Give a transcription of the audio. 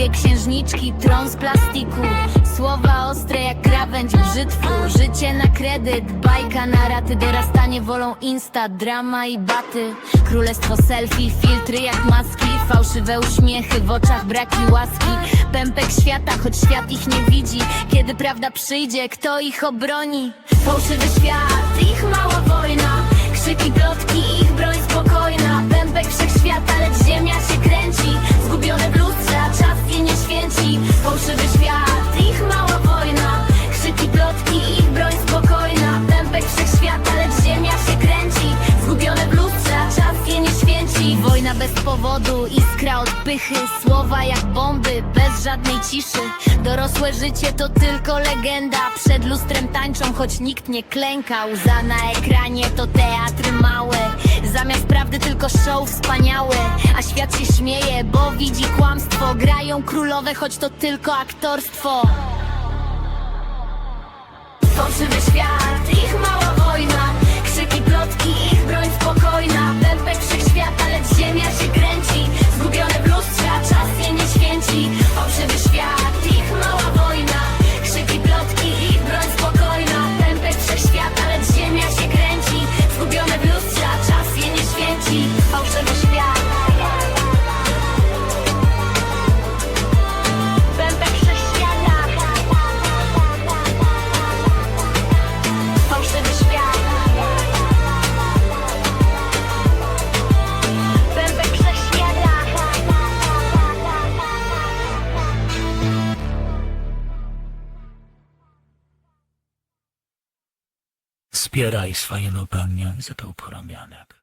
Dwie księżniczki, tron z plastiku. Słowa ostre jak krawędź brzytwu Życie na kredyt, bajka na raty. Dorastanie wolą insta, drama i baty. Królestwo selfie, filtry jak maski. Fałszywe uśmiechy, w oczach braki łaski. Pępek świata, choć świat ich nie widzi. Kiedy prawda przyjdzie, kto ich obroni? Fałszywy świat, bez powodu, iskra od pychy Słowa jak bomby, bez żadnej ciszy. Dorosłe życie to tylko legenda Przed lustrem tańczą, choć nikt nie klęka Łza na ekranie to teatry małe Zamiast prawdy tylko show wspaniałe. A świat się śmieje, bo widzi kłamstwo. Grają królowe, choć to tylko aktorstwo. Fałszywy świat, Zbieraj swoje pieniądze do poromianek.